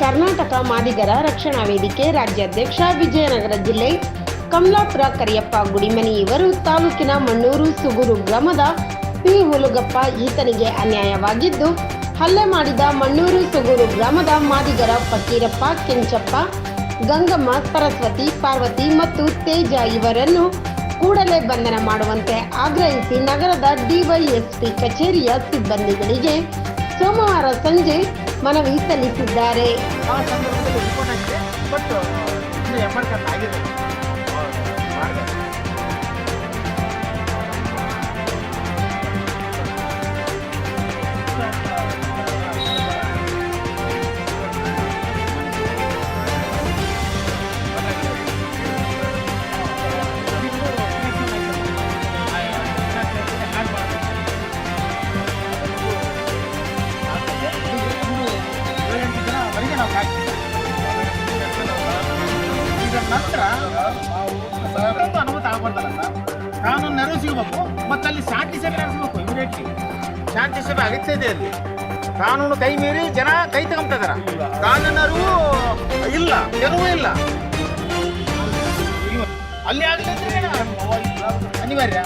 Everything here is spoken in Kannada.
ಕರ್ನಾಟಕ ಮಾದಿಗರ ರಕ್ಷಣಾ ವೇದಿಕೆ ರಾಜ್ಯಾಧ್ಯಕ್ಷ ವಿಜಯನಗರ ಜಿಲ್ಲೆ ಕಮಲಾಪುರ ಕರಿಯಪ್ಪ ಗುಡಿಮನಿ ಇವರು ತಾಲೂಕಿನ ಮಣ್ಣೂರು ಸುಗೂರು ಗ್ರಾಮದ ಪಿ ಹುಲುಗಪ್ಪ ಈತನಿಗೆ ಅನ್ಯಾಯವಾಗಿದ್ದು, ಹಲ್ಲೆ ಮಾಡಿದ ಮಣ್ಣೂರು ಸುಗೂರು ಗ್ರಾಮದ ಮಾದಿಗರ ಫಕೀರಪ್ಪ ಕೆಂಚಪ್ಪ, ಗಂಗಮ್ಮ, ಸರಸ್ವತಿ, ಪಾರ್ವತಿ ಮತ್ತು ತೇಜ ಇವರನ್ನು ಕೂಡಲೇ ಬಂಧನ ಮಾಡುವಂತೆ ಆಗ್ರಹಿಸಿ ನಗರದ ಡಿವೈಎಸ್ಪಿ ಕಚೇರಿಯ ಸಿಬ್ಬಂದಿಗಳಿಗೆ ಸೋಮವಾರ ಸಂಜೆ ಮನವಿ ಸಲ್ಲಿಸಿದ್ದಾರೆ. ಆ ಸಂದರ್ಭದಲ್ಲಿ ನಂತರ ಸರ್ಕಾರದ ಅನುಮತಿ ಆಗ್ಬಾರ್ದಲ್ಲ ಕಾನೂನು ನೆರವು ಸಿಗಬೇಕು ಮತ್ತು ಅಲ್ಲಿ ಶಾಂತಿ ಸಭೆ ನಡೆಸಬೇಕು ಇಮಿಡಿಯೇಟ್ಲಿ ಶಾಂತಿ ಸಭೆ ಅಗತ್ಯ ಇದೆ ಅಲ್ಲಿ. ಕಾನೂನು ಕೈ ಮೀರಿ ಜನ ಕೈ ತಗೊಂತಿದಾರ ಕಾನೂನು ಅರಿವು ಇಲ್ಲ ನೆರವು ಇಲ್ಲ. ಅಲ್ಲಿ ಆಗಲಿ ಅನಿವಾರ್ಯ.